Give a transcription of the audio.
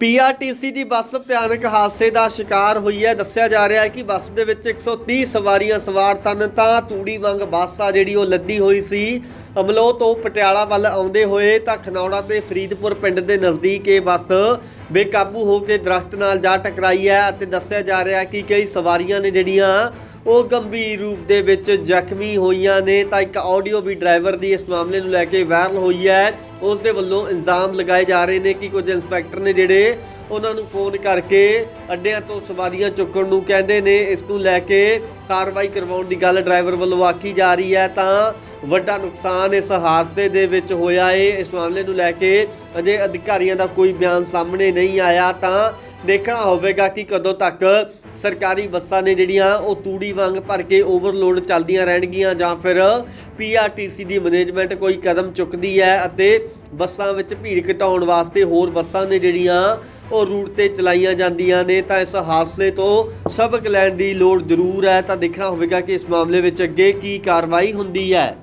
PRTC ਦੀ ਬੱਸ ਭਿਆਨਕ ਹਾਦਸੇ ਦਾ ਸ਼ਿਕਾਰ ਹੋਈ ਹੈ। ਦੱਸਿਆ ਜਾ ਰਿਹਾ ਹੈ ਕਿ ਬੱਸ ਦੇ ਵਿੱਚ 130 ਸਵਾਰੀਆਂ ਸਵਾਰ ਸਨ, ਤਾਂ ਤੂੜੀ ਵਾਂਗ ਬੱਸ ਆ ਜਿਹੜੀ ਉਹ ਲੱਦੀ ਹੋਈ ਸੀ। ਅਮਲੋ ਤੋਂ ਪਟਿਆਲਾ ਵੱਲ ਆਉਂਦੇ ਹੋਏ ਤਾਂ ਖਨੌੜਾ ਤੇ ਫਰੀਦਪੁਰ ਪਿੰਡ ਦੇ ਨਜ਼ਦੀਕ ਇਹ ਬੱਸ ਬੇਕਾਬੂ ਹੋ ਕੇ ਦਰਖਤ ਨਾਲ ਜਾ ਟਕਰਾਈ ਹੈ ਅਤੇ ਦੱਸਿਆ ਜਾ ਰਿਹਾ ਹੈ ਕਿ ਕਈ ਸਵਾਰੀਆਂ ਨੇ ਜਿਹੜੀਆਂ ਉਹ ਗੰਭੀਰ ਰੂਪ ਦੇ ਵਿੱਚ ਜ਼ਖਮੀ ਹੋਈਆਂ ਨੇ। ਤਾਂ ਇੱਕ ਆਡੀਓ ਵੀ ਡਰਾਈਵਰ ਦੀ ਇਸ ਮਾਮਲੇ ਨੂੰ ਲੈ ਕੇ ਵਾਇਰਲ ਹੋਈ ਹੈ। ਉਸ ਦੇ ਵੱਲੋਂ ਇਲਜ਼ਾਮ ਲਗਾਏ ਜਾ ਰਹੇ ਨੇ ਕਿ ਕੁਝ ਇੰਸਪੈਕਟਰ ਨੇ ਜਿਹੜੇ ਉਹਨਾਂ ਨੂੰ ਫੋਨ ਕਰਕੇ ਅੱਡਿਆਂ ਤੋਂ ਸਵਾਰੀਆਂ ਚੁੱਕਣ ਨੂੰ ਕਹਿੰਦੇ ਨੇ। ਇਸ ਨੂੰ ਲੈ ਕੇ ਕਾਰਵਾਈ ਕਰਵਾਉਣ ਦੀ ਗੱਲ ਡਰਾਈਵਰ ਵੱਲੋਂ ਆਖੀ ਜਾ ਰਹੀ ਹੈ। ਤਾਂ ਵੱਡਾ ਨੁਕਸਾਨ ਇਸ ਹਾਦਸੇ ਦੇ ਵਿੱਚ ਹੋਇਆ ਏ। ਇਸ ਮਾਮਲੇ ਨੂੰ ਲੈ ਕੇ ਅਜੇ ਅਧਿਕਾਰੀਆਂ ਦਾ ਕੋਈ ਬਿਆਨ ਸਾਹਮਣੇ ਨਹੀਂ ਆਇਆ। ਤਾਂ ਦੇਖਣਾ ਹੋਵੇਗਾ ਕਿ ਕਦੋਂ ਤੱਕ ਸਰਕਾਰੀ ਬੱਸਾਂ ਨੇ ਜਿਹੜੀਆਂ ਉਹ ਤੂੜੀ ਵਾਂਗ ਭਰ ਕੇ ਓਵਰਲੋਡ ਚੱਲਦੀਆਂ ਰਹਿਣਗੀਆਂ ਜਾਂ ਫਿਰ ਪੀਆਰਟੀਸੀ ਦੀ ਮੈਨੇਜਮੈਂਟ ਕੋਈ ਕਦਮ ਚੁੱਕਦੀ ਹੈ ਅਤੇ ਬੱਸਾਂ ਵਿੱਚ ਭੀੜ ਘਟਾਉਣ ਵਾਸਤੇ ਹੋਰ ਬੱਸਾਂ ਨੇ ਜਿਹੜੀਆਂ ਉਹ ਰੂਟ ਤੇ ਚਲਾਈਆਂ ਜਾਂਦੀਆਂ ਨੇ, ਤਾਂ ਇਸ ਹਾਦਸੇ ਤੋਂ ਸਬਕ ਲੈਣ ਦੀ ਲੋੜ ਜ਼ਰੂਰ ਹੈ। ਤਾਂ ਦੇਖਣਾ ਹੋਵੇਗਾ ਕਿ ਇਸ ਮਾਮਲੇ ਵਿੱਚ ਅੱਗੇ ਕੀ ਕਾਰਵਾਈ ਹੁੰਦੀ ਹੈ।